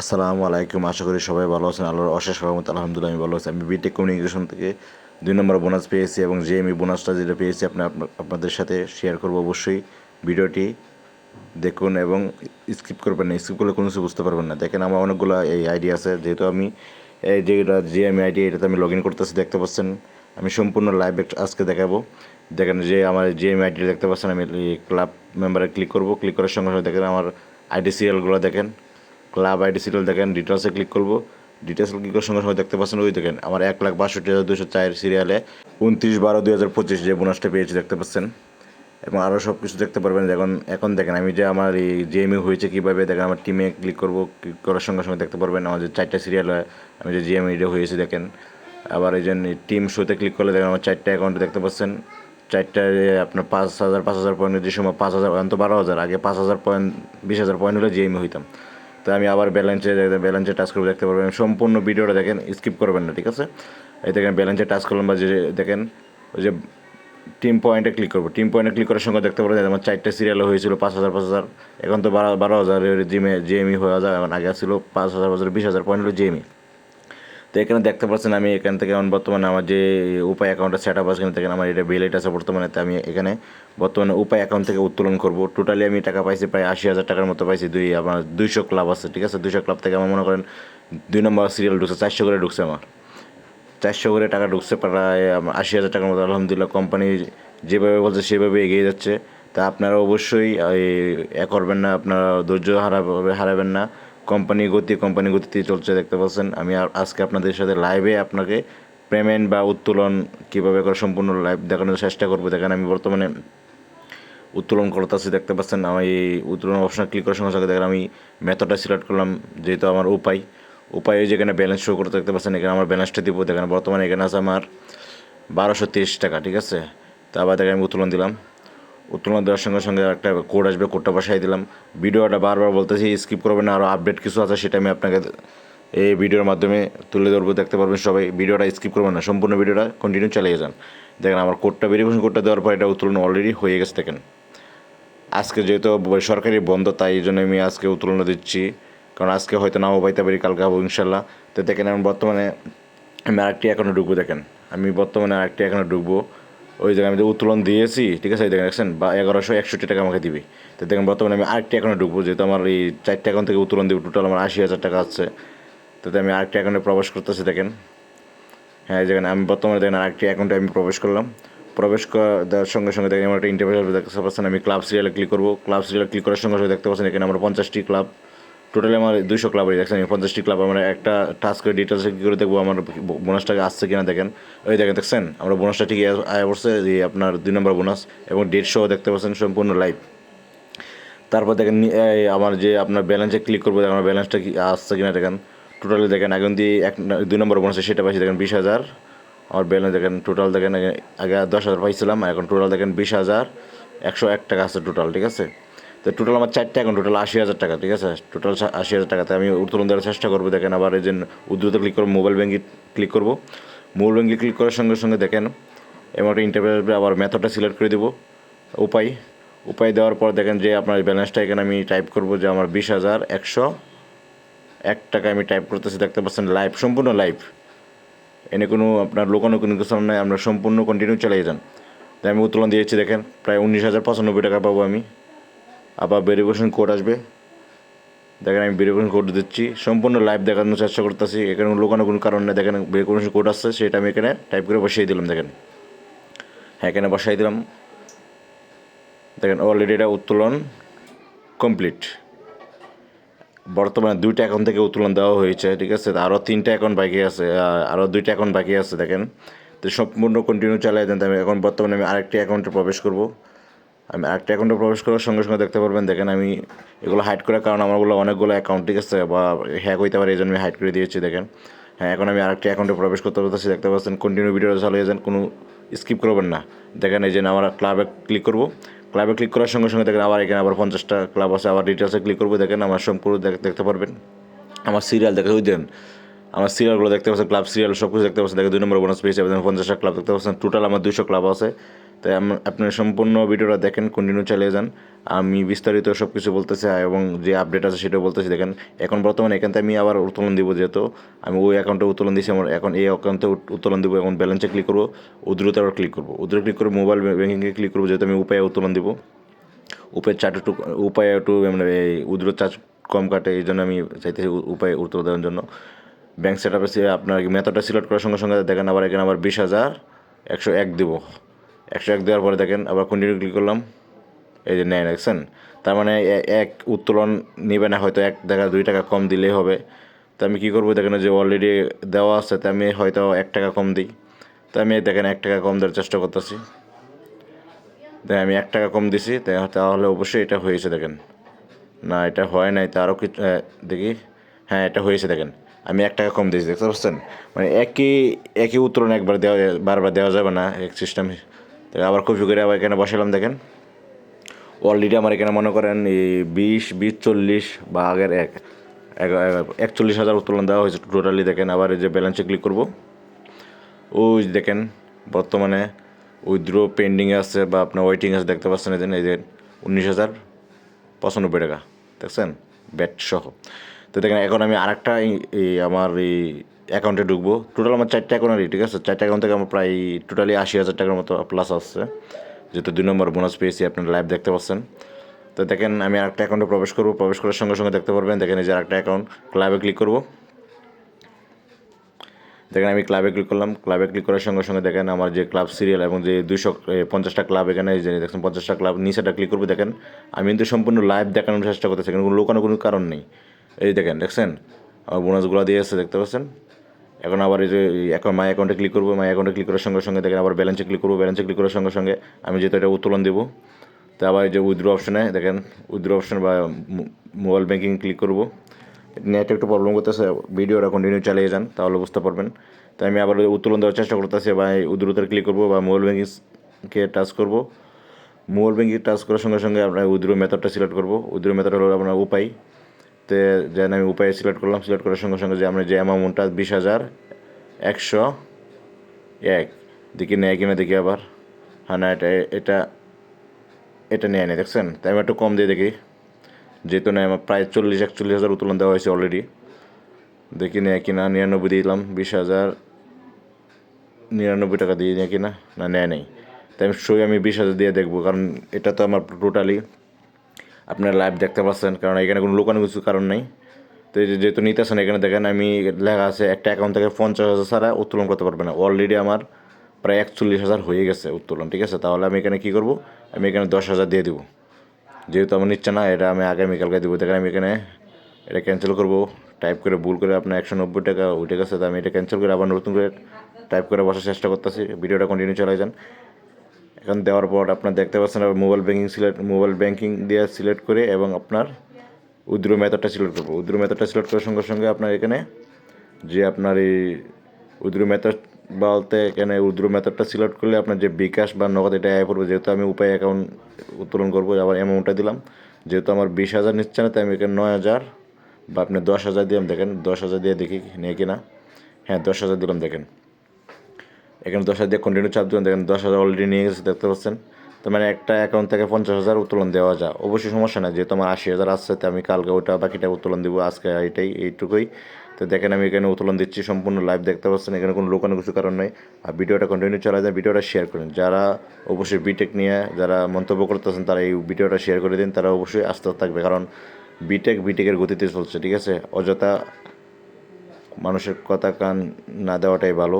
আসসালামু আলাইকুম, আশা করি সবাই ভালো আছেন। আল্লাহর অশেষ রহমত আলহামদুলিল্লাহ আমি ভালো আছি। আমি বিটেক কমিউনিকেশন থেকে দুই নম্বর বোনাস পেয়েছি এবং যে আমি বোনাসটা যেটা পেয়েছি আপনি আপনাদের সাথে শেয়ার করব অবশ্যই ভিডিওটি দেখুন এবং স্কিপ করবেন না। স্কিপ করলে কোনো কিছু বুঝতে পারবেন না। দেখেন আমার অনেকগুলো এই আইডি আছে। যেহেতু আমি এই যেটা যে আমি আইডি এটাতে আমি লগ ইন করতেছি, দেখতে পাচ্ছেন। আমি সম্পূর্ণ লাইভ আজকে দেখাবো। দেখেন যে আমার যে আমি আইডি দেখতে পাচ্ছেন, আমি ক্লাব মেম্বারে ক্লিক করব। ক্লিক করার সঙ্গে সঙ্গে দেখেন আমার আইডি সিরিয়ালগুলো দেখেন। ক্লাব আইডি সিরিয়াল দেখেন ডিটেলসে ক্লিক করব। ডিটেলস ক্লিক করার সঙ্গে সঙ্গে দেখতে পাচ্ছেন, ওই দেখেন, আমার এক লাখ বাষট্টি হাজার দুশো চার সিরিয়ালে উনত্রিশ বারো দুই হাজার পঁচিশ যে বোনাসটা পেয়েছি দেখতে পাচ্ছেন। এবং আরও সব কিছু দেখতে পারবেন এখন এখন দেখেন, আমি যে আমার এই জিএমই হয়েছে কীভাবে, দেখেন, আমার টিমে ক্লিক করব ক্লিক করার সঙ্গে সঙ্গে দেখতে পারবেন, আমার যে চারটা সিরিয়াল হয়, আমি যে জিএমইটা হয়েছে, দেখেন। আবার এই যে টিম শোতে ক্লিক করলে, দেখেন, আমার চারটা অ্যাকাউন্টে দেখতে পাচ্ছেন। চারটা আপনার পাঁচ হাজার পাঁচ হাজার পয়েন্টের যে সময় পাঁচ হাজার, এখন তো বারো হাজার, আগে পাঁচ হাজার পয়েন্ট বিশ হাজার পয়েন্ট হলে জিএমই হইতাম। তো আমি আবার ব্যালেন্সে ব্যালেন্সে টাচ করব, দেখতে পারবেন। সম্পূর্ণ ভিডিওটা দেখেন স্কিপ করবেন না, ঠিক আছে? এই দেখেন ব্যালেন্সে টাচ করলাম বা যে দেখেন, ওই যে টিম পয়েন্টে ক্লিক করব। টিম পয়েন্টে ক্লিক করার সঙ্গে দেখতে পারবেন, আমার চারটে সিরিয়াল হয়েছিল, পাঁচ হাজার পাঁচ হাজার। এখন তো বারো বারো হাজার জিমে জিএমই হয়ে যায় এখন আগে ছিল পাঁচ হাজার পাঁচ হাজার, বিশ হাজার পয়েন্ট হলো জিএমই তো এখানে দেখতে পাচ্ছেন আমি এখান থেকে এখন বর্তমানে আমার যে উপায় অ্যাকাউন্টটা সেট আপ আছে থেকে আমার এটা বেলেট আছে বর্তমানে, তো আমি এখানে বর্তমানে উপায় অ্যাকাউন্ট থেকে উত্তোলন করব। টোটালি আমি টাকা পাইছি প্রায় আশি হাজার টাকার মতো পাইছি দুই, আমার দুইশো ক্লাব আছে, ঠিক আছে? দুইশো ক্লাব থেকে আমার মনে করেন দুই নম্বর সিরিয়াল ঢুকছে, চারশো করে ঢুকছে আমার। চারশো করে টাকা ঢুকছে প্রায় আশি হাজার টাকার মতো, আলহামদুলিল্লাহ কোম্পানি যেভাবে বলছে সেভাবে এগিয়ে যাচ্ছে। তা আপনারা অবশ্যই এ করবেন না, আপনারা ধৈর্য হারাবে হারাবেন না। কোম্পানি গতি, কোম্পানি গতিতে চলছে, দেখতে পাচ্ছেন। আমি আজকে আপনাদের সাথে লাইভে আপনাকে পেমেন্ট বা উত্তোলন কীভাবে করে সম্পূর্ণ লাইভ দেখানোর চেষ্টা করব। দেখেন, আমি বর্তমানে উত্তোলন করতেছি দেখতে পাচ্ছেন। আমি এই উত্তোলন অপশনে ক্লিক করার সঙ্গে সঙ্গে, দেখেন, আমি মেথডটা সিলেক্ট করলাম, যেহেতু আমার উপায়। উপায়ে যেখানে ব্যালেন্স শো করতে, দেখতে পাচ্ছেন, এখানে আমার ব্যালেন্সটা দিব। দেখেন, বর্তমানে এখানে আছে আমার বারোশো টাকা, ঠিক আছে? তা আবার দেখেন, আমি উত্তোলন দিলাম। উত্তোলন দেওয়ার সঙ্গে সঙ্গে একটা কোড আসবে কোডটা বসাই দিলাম। ভিডিওটা বারবার বলতেছি স্কিপ করবেন না আরও আপডেট কিছু আছে সেটা আমি আপনাকে এই ভিডিওর মাধ্যমে তুলে ধরবো, দেখতে পারবেন সবাই। ভিডিওটা স্কিপ করবেন না, সম্পূর্ণ ভিডিওটা কন্টিনিউ চালিয়ে যান। দেখেন আমার কোডটা ভেরিফিকেশন কোডটা দেওয়ার পর এটা উত্তোলন অলরেডি হয়ে গেছে, দেখেন। আজকে যেহেতু সরকারি বন্ধ, তাই এই জন্য আমি আজকে উত্তোলন দিচ্ছি। কারণ আজকে হয়তো নাও পাইতে পারি, কালকে হব ইনশাল্লাহ। তো দেখেন আমি বর্তমানে আমি আরেকটি এখনও ঢুকবো, দেখেন। আমি বর্তমানে আরেকটি এখনও ঢুকবো। ওই জায়গায় আমি উত্তোলন দিয়েছি, ঠিক আছে দেখেন দেখছেন, বা এগারোশো একষট্টি টাকা আমাকে দিবি। তো দেখেন, বর্তমানে আমি আরেকটি এখনও ঢুকবো, যেহেতু আমার এই চারটে অ্যাকাউন্ট থেকে উত্তোলন দিব টোটাল আমার আশি হাজার টাকা আছে। তাতে আমি আরেকটি অ্যাকাউন্টে প্রবেশ করতেছি, দেখেন। হ্যাঁ যেখানে আমি বর্তমানে দেখেন আরেকটি অ্যাকাউন্টে আমি প্রবেশ করলাম। প্রবেশ করা দেওয়ার সঙ্গে সঙ্গে দেখেন, আমার একটা ইন্টারভিউ দেখতে পাচ্ছেন, আমি ক্লাব সিরিয়ালে ক্লিক করব। ক্লাব সিরিয়ালে ক্লিক করার সঙ্গে সঙ্গে দেখতে পাচ্ছেন, এখানে আমার পঞ্চাশটি ক্লাব টোটালি আমার দুইশো ক্লাব দেখছেন আমি পঞ্চাশটি ক্লাব আমার একটা টাস্কের ডিটেলসে কী করে দেখব, আমার বোনাসটাকে আসছে কিনা দেখেন। ওই দেখেন, দেখছেন? আমরা বোনাসটা ঠিকই আয় পড়ছে এই আপনার দুই নম্বর বোনাস এবং ডেট সহ দেখতে পাচ্ছেন সম্পূর্ণ লাইভ তারপর দেখেন আমার যে আপনার ব্যালেন্সে ক্লিক করব আমার ব্যালেন্সটা কি আসছে কিনা দেখেন। টোটালি দেখেন, এখন দিয়ে এক, দুই নম্বর বোনাস সেটা পাইছি, দেখেন বিশ হাজার। আমার ব্যালেন্স দেখেন টোটাল দেখেন, আগে দশ হাজার পাইছিলাম, এখন টোটাল দেখেন বিশ হাজার। একশো এক টাকা আছে টোটাল ঠিক আছে? তো টোটাল আমার চারটে এখন টোটাল আশি হাজার টাকা, ঠিক আছে? টোটাল আশি হাজার টাকাতে আমি উত্তোলন দেওয়ার চেষ্টা করব। দেখেন আবার এই যে উদ্রুত ক্লিক করব মোবাইল ব্যাঙ্কে ক্লিক করব। মোবাইল ব্যাঙ্কে ক্লিক করার সঙ্গে সঙ্গে দেখেন এবং একটা ইন্টারভিউ আবার মেথডটা সিলেক্ট করে দেবো। উপায় উপায় দেওয়ার পর দেখেন যে আপনার ব্যালেন্সটা এখানে আমি টাইপ করব যে আমার বিশ হাজার একশো এক টাকা আমি টাইপ করতেছি, দেখতে পাচ্ছেন লাইভ সম্পূর্ণ লাইভ এনে কোনো আপনার লোকানো কোনো কিছু নাই, আমরা সম্পূর্ণ কন্টিনিউ চালিয়ে যান। তাই আমি উত্তোলন দিয়েছি, দেখেন, প্রায় উনিশ হাজার পঁচানব্বই টাকা পাবো আমি। আবার ভেরিফিকেশন কোড আসবে। দেখেন আমি ভেরিফিকেশন কোড দিচ্ছি। সম্পূর্ণ লাইভ দেখানোর চেষ্টা করতেছি। এখানে লোকানো কোনো কারণ নেই। দেখেন ভেরিফিকেশন কোড আসছে, সেটা আমি এখানে টাইপ করে বসিয়ে দিলাম, দেখেন। হ্যাঁ এখানে বসাই দিলাম। দেখেন অলরেডি এটা উত্তোলন কমপ্লিট বর্তমানে দুইটা অ্যাকাউন্ট থেকে উত্তোলন দেওয়া হয়েছে, ঠিক আছে? আরও তিনটা অ্যাকাউন্ট বাকি আছে আরও দুইটা অ্যাকাউন্ট বাকি আছে, দেখেন। তো সম্পূর্ণ কন্টিনিউ চালিয়ে দেন। আমি এখন বর্তমানে আমি আরেকটি অ্যাকাউন্টে প্রবেশ করব। আমি আরেকটা অ্যাকাউন্টে প্রবেশ করার সঙ্গে সঙ্গে দেখতে পারবেন, দেখেন আমি এগুলো হাইড করার কারণ আমারগুলো অনেকগুলো অ্যাকাউন্ট ঠিক আছে, বা হ্যাক হইতে পারে এই জন্য আমি হাইড করে দিয়েছি, দেখেন। হ্যাঁ এখন আমি আরেকটি অ্যাকাউন্টে প্রবেশ করতে পারতেছি, দেখতে পাচ্ছেন কন্টিনিউ ভিডিওটা চালিয়ে যান, কোনো স্কিপ করবেন না। দেখেন, এই যে আমরা ক্লাবে ক্লিক করব। ক্লাবে ক্লিক করার সঙ্গে সঙ্গে দেখেন, আবার এখানে আবার পঞ্চাশটা ক্লাব আছে, আবার ডিটেলসে ক্লিক করব, দেখেন, আমার সম্পূর্ণ দেখতে পারবেন। আমার সিরিয়াল দেখে, ওই দেন, আমার সিরিয়ালগুলো দেখতে পাচ্ছেন ক্লাব সিরিয়াল সব কিছু দেখতে পাচ্ছেন দেখে দুই নম্বর বোনাস পেয়েছে পঞ্চাশটা ক্লাব দেখতে পাচ্ছেন টোটাল আমার দুইশো ক্লাব আছে। তাই আপনার সম্পূর্ণ ভিডিওটা দেখেন কন্টিনিউ চালিয়ে যান। আমি বিস্তারিত সব কিছু বলতেছি, এবং যে আপডেট আছে সেটাও বলতেছি। দেখেন, এখন বর্তমানে এখান থেকে আমি আবার উত্তোলন দিব যেহেতু। আমি ওই অ্যাকাউন্টে উত্তোলন দিয়েছি আমার এখন এই অ্যাকাউন্টে উত্তোলন দিব, এখন ব্যালেন্সে ক্লিক করব, উদ্রুতে আবার ক্লিক করব। উদ্রুত ক্লিক করে মোবাইল ব্যাঙ্কিংয়ে ক্লিক করব, যেহেতু আমি উপায়ে উত্তোলন দিব। উপায়ের চার্ট একটু, উপায় একটু মানে এই উদ্র চার্জ কম কাটে, এই জন্য আমি চাইতেছি উপায় উত্তর দেওয়ার জন্য। ব্যাঙ্ক সেট আপে আপনার মেথডটা সিলেক্ট করার সঙ্গে সঙ্গে দেখেন, আবার এখানে আবার বিশ হাজার একশো এক দিব। একশো এক দেওয়ার পরে দেখেন, আবার কন্টিনিউ ক্লিক করলাম। এই যে নেয়, দেখছেন? তার মানে এক উত্তোলন নেবে না, হয়তো এক টাকা দুই টাকা কম দিলেই হবে। তো আমি কী করব? দেখেন যে অলরেডি দেওয়া আছে, তো আমি হয়তো এক টাকা কম দিই। তো আমি দেখেন, এক টাকা কম দেওয়ার চেষ্টা করতেছি। দেখেন আমি এক টাকা কম দিছি তাহলে অবশ্যই এটা হয়েছে, দেখেন। না, এটা হয় নাই, তা আরও কিছু দেখি। হ্যাঁ এটা হয়েছে, দেখেন। আমি এক টাকা কম দিয়েছি, দেখতে পাচ্ছেন? মানে একই একই উত্তরণ একবার দেওয়া, বারবার দেওয়া যাবে না, এক সিস্টেম আবার কপি করে আবার এখানে বসালাম, দেখেন। অলরেডি আমার এখানে মনে করেন এই বিশ বিশ চল্লিশ বা আগের এক, এক- এক- একচল্লিশ হাজার উত্তোলন দেওয়া হয়েছে টোটালি দেখেন। আবার এই যে ব্যালেন্সে ক্লিক করব। ওই দেখেন, বর্তমানে উইথড্র পেন্ডিংয়ে আছে বা আপনার ওয়েটিং আছে, দেখতে পাচ্ছেন এই যে উনিশ হাজার পঁচানব্বই টাকা, দেখছেন? ব্যাট সহ। তো দেখেন, এখন আমি আরেকটা এই আমার এই অ্যাকাউন্টে ঢুকবো। টোটাল আমার চারটে অ্যাকাউন্টই ঠিক আছে? চারটে অ্যাকাউন্ট থেকে আমার প্রায় টোটালি আশি হাজার টাকার মতো প্লাস আসছে। যেহেতু দুই নম্বর বোনাস পেয়েছি, আপনার লাইভ দেখতে পাচ্ছেন। তো দেখেন, আমি আরেকটা অ্যাকাউন্টে প্রবেশ করব। প্রবেশ করার সঙ্গে সঙ্গে দেখতে পারবেন, দেখেন এই যে আরেকটা অ্যাকাউন্ট ক্লাবে ক্লিক করব। দেখেন, আমি ক্লাবে ক্লিক করলাম। ক্লাবে ক্লিক করার সঙ্গে সঙ্গে দেখেন, আমার যে ক্লাব সিরিয়াল এবং যে দুইশো পঞ্চাশটা ক্লাব এখানে, এই যে দেখছেন, পঞ্চাশটা ক্লাব নিচেটা ক্লিক করব। দেখেন, আমি কিন্তু সম্পূর্ণ লাইভ দেখানোর চেষ্টা করতেছি, কিন্তু কোনো লোকানো কোনো কারণ নেই। এই দেখেন, দেখছেন? আমার বোনাসগুলো দিয়ে এসছে দেখতে পাচ্ছেন? এখন আবার এই যে এখন মাই অ্যাকাউন্টে ক্লিক করব মাই অ্যাকাউন্টে ক্লিক করার সঙ্গে সঙ্গে দেখেন আবার ব্যালেন্সে ক্লিক করব ব্যালেন্সে ক্লিক করার সঙ্গে সঙ্গে আমি যেহেতু এটা উত্তোলন দেবো, তো আবার এই যে উইথড্র অপশনে দেখেন উইথড্র অপশন বা মোবাইল ব্যাঙ্কিং ক্লিক করব। নেট একটু প্রবলেম করতেছে ভিডিওটা কন্টিনিউ চালিয়ে যান, তাহলে বুঝতে পারবেন। তাই আমি আবার উত্তোলন দেওয়ার চেষ্টা করতেছি বা এই উদ্রুতে ক্লিক করব বা মোবাইল ব্যাঙ্কিংকে টাচ করব। মোবাইল ব্যাঙ্কিং টাচ করার সঙ্গে সঙ্গে আপনার উদ্র মেথডটা সিলেক্ট করব। উদ্র মেথড হলো আপনার উপায়। তে যেন আমি উপায় সিলেক্ট করলাম সিলেক্ট করার সঙ্গে সঙ্গে যে আমরা যে অ্যামাউন্টটা বিশ হাজার, একশো, এক। দেখি নেয় কিনা দেখি আবার। হ্যাঁ না, এটা এটা এটা নেয় নেই, দেখছেন? তাই আমি একটু কম দিয়ে দেখি। যেহেতু নেয়, আমার প্রায় চল্লিশ, একচল্লিশ হাজার উত্তোলন দেওয়া হয়েছে অলরেডি দেখি নেয় কিনা, নিরানব্বই দিলাম, বিশ হাজার, নিরানব্বই টাকা দিয়ে নেয় কিনা? না, নেয় নেই। তাই আমি সই আমি বিশ হাজার দিয়ে দেখব, কারণ এটা তো আমার টোটালি আপনার লাইভ দেখতে পাচ্ছেন, কারণ এখানে কোনো লোকানো কিছু কারণ নেই। তো যেহেতু নিতেছেন এখানে দেখেন আমি লেখা আছে, একটা অ্যাকাউন্ট থেকে পঞ্চাশ হাজার ছাড়া উত্তোলন করতে পারবে না। অলরেডি আমার প্রায় একচল্লিশ হাজার হয়ে গেছে উত্তোলন, ঠিক আছে? তাহলে আমি এখানে কী করব? আমি এখানে দশ হাজার দিয়ে দিব। যেহেতু আমার নিচ্ছে না, এটা আমি আগামীকালকে দেবো। দেখেন আমি এখানে এটা ক্যান্সেল করব। টাইপ করে ভুল করে আপনার একশো নব্বই টাকা উঠে গেছে, তো আমি এটা ক্যান্সেল করে আবার নতুন করে টাইপ করে বসার চেষ্টা করতেছি। ভিডিওটা কন্টিনিউ চালাই যান। এখন দেওয়ার পর আপনার দেখতে পাচ্ছেন mobile banking select mobile banking দিয়ে সিলেক্ট করে এবং আপনার উদ্র মেথডটা সিলেক্ট করব। উদ্র মেথডটা সিলেক্ট করার সঙ্গে সঙ্গে আপনার এখানে যে আপনার এই উদ্র মেথড বলতে এখানে উদ্র মেথডটা সিলেক্ট করলে আপনার যে বিকাশ বা নগদ এটা আয় পড়বে যেহেতু আমি উপায় অ্যাকাউন্ট উত্তোলন করব, আবার অ্যামাউন্টটা দিলাম। যেহেতু আমার বিশ হাজার নিচ্ছে না, তাই আমি এখানে নয় হাজার বা আপনি দশ হাজার দিলাম দেখেন। দশ হাজার দিয়ে দেখি নেই কিনা। হ্যাঁ দশ হাজার দিলাম, দেখেন। এখানে দশ হাজার দিয়ে কন্টিনিউ চাপ দিলাম দেখেন দশ হাজার অলরেডি নিয়ে গেছে, দেখতে পাচ্ছেন? তো মানে একটা অ্যাকাউন্ট থেকে পঞ্চাশ হাজার উত্তোলন দেওয়া যায়। অবশ্যই সমস্যা নাই, যেহেতু আমার আশি হাজার আসছে তো আমি কালকে ওটা বাকিটা উত্তোলন দিব, আজকে এইটাই, এইটুকুই। তো দেখেন আমি এখানে উত্তোলন দিচ্ছি, সম্পূর্ণ লাইভ দেখতে পাচ্ছেন, এখানে কোনো লোকানো কিছু কারণ নেই। আর ভিডিওটা কন্টিনিউ চালা যায় ভিডিওটা শেয়ার করেন। যারা অবশ্যই বিটেক নিয়ে, যারা মন্তব্য করতেছেন, তারা এই ভিডিওটা শেয়ার করে দিন, তারা অবশ্যই আস্তে থাকবে। কারণ বিটেক বিটেকের গতিতে চলছে, ঠিক আছে? অযথা মানুষের কথা কান না দেওয়াটাই ভালো।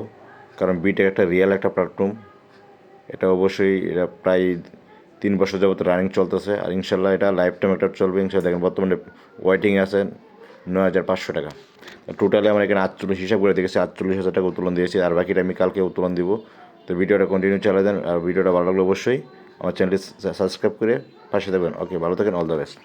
কারণ বিটেক একটা রিয়েল একটা প্ল্যাটফর্ম এটা অবশ্যই এটা প্রায় তিন বছর যাবত রানিং চলতেছে। আর ইনশাল্লাহ এটা লাইফ টাইম একটা চলবে। ইনশাল্লাহ দেখেন বর্তমানে ওয়েটিংয়ে আছে নয় হাজার পাঁচশো টাকা। টোটালি আমার এখানে আটচল্লিশ হিসাব করে দেখেছি, আটচল্লিশ হাজার টাকা উত্তোলন দিয়েছি। আর বাকিটা আমি কালকে উত্তোলন দিব। তো ভিডিওটা কন্টিনিউ চালাই দেন। আর ভিডিওটা ভালো লাগলে অবশ্যই আমার চ্যানেলটি সাবস্ক্রাইব করে পাশে দেবেন ওকে ভালো থাকেন অল দ্য বেস্ট